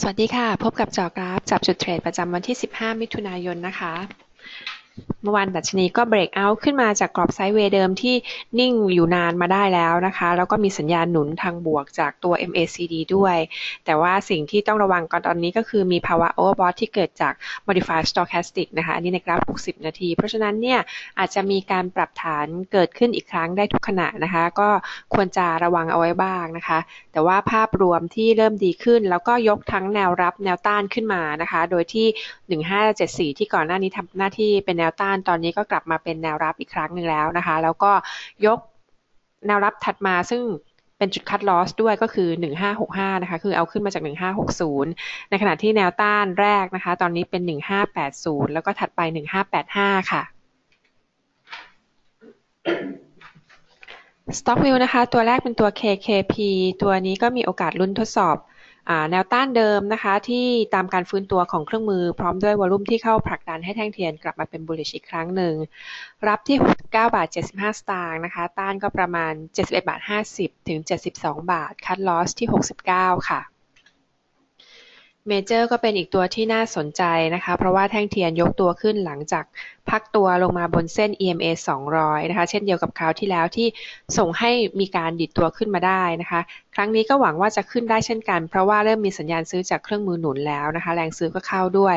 สวัสดีค่ะ พบกับจอกราฟ จับจุดเทรดประจำวันที่ 15 มิถุนายน นะคะเมื่อวานดัชนีก็เบรกเอาท์ขึ้นมาจากกรอบไซด์เวย์เดิมที่นิ่งอยู่นานมาได้แล้วนะคะ แล้วก็มีสัญญาณหนุนทางบวกจากตัว MACD ด้วย แต่ว่าสิ่งที่ต้องระวังก่อนตอนนี้ก็คือมีภาวะ overbought ที่เกิดจาก modified stochastic นะคะ อันนี้ในกราฟ 60 นาที เพราะฉะนั้นเนี่ยอาจจะมีการปรับฐานเกิดขึ้นอีกครั้งได้ทุกขณะนะคะ ก็ควรจะระวังเอาไว้บ้างนะคะ แต่ว่าภาพรวมที่เริ่มดีขึ้น แล้วก็ยกทั้งแนวรับแนวต้านขึ้นมานะคะ โดยที่ 1574 ที่ก่อนหน้านี้ทำหน้าที่เป็นแนวต้านนตอนนี้ก็กลับมาเป็นแนวรับอีกครั้งหนึ่งแล้วนะคะ แล้วก็ยกแนวรับถัดมาซึ่งเป็นจุดคัดลอสด้วยก็คือ 1565 นะคะ คือเอาขึ้นมาจาก 1560 ในขณะที่แนวต้านแรกนะคะ ตอนนี้เป็น 1580 แล้วก็ถัดไป 1585 ค่ะ Stock View นะคะ ตัวแรกเป็นตัว KKP ตัวนี้ก็มีโอกาสลุ้นทดสอบ แนวต้านเดิมนะคะ ที่ตามการฟื้นตัวของเครื่องมือพร้อมด้วยวอลุ่มที่เข้าผลักดันให้แท่งเทียนกลับมาเป็นบูลลิชอีกครั้งหนึ่ง รับที่ 69 บาท 75 สตางค์นะคะ ต้านก็ประมาณ 71 บาท 50 ถึง 72 บาท คัดลอสที่ 69 ค่ะ เมเจอร์ก็เป็นอีกตัวที่น่าสนใจนะคะ เพราะว่าแท่งเทียนยกตัวขึ้นหลังจากพักตัวลงมาบนเส้น EMA 200 นะคะ เช่นเดียวกับคราวที่แล้วที่ส่งให้มีการดิดตัวขึ้นมาได้นะคะ ครั้งนี้ก็หวังว่าจะขึ้นได้เช่นกัน เพราะว่าเริ่มมีสัญญาณซื้อจากเครื่องมือหนุนแล้วนะคะ แรงซื้อก็เข้าด้วย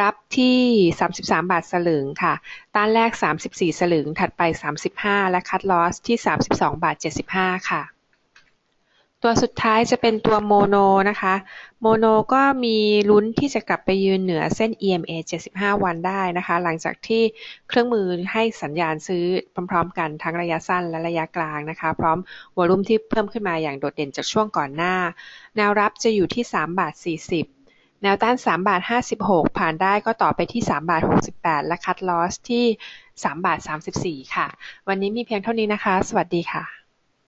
รับที่ 33 บาทสลึงค่ะ ต้านแรก 34 สลึง ถัดไป 35 และคัดลอสที่ 32 บาท 75 ค่ะ ตัวสุดท้ายจะเป็นตัวโมโนนะคะ โมโนก็มีลุ้นที่จะกลับไปยืนเหนือเส้น EMA 75 วันได้นะคะ หลังจากที่เครื่องมือให้สัญญาณซื้อพร้อมๆกันทั้งระยะสั้นและระยะกลางนะคะ พร้อมวอลุ่มที่เพิ่มขึ้นมาอย่างโดดเด่นจากช่วงก่อนหน้า แนวรับจะอยู่ที่ 3 บาท 40แนวต้าน3บาท56 ผ่านได้ก็ต่อไปที่3บาท68 และคัดลอสที่3บาท34 ค่ะ วันนี้มีเพียงเท่านี้นะคะ สวัสดีค่ะ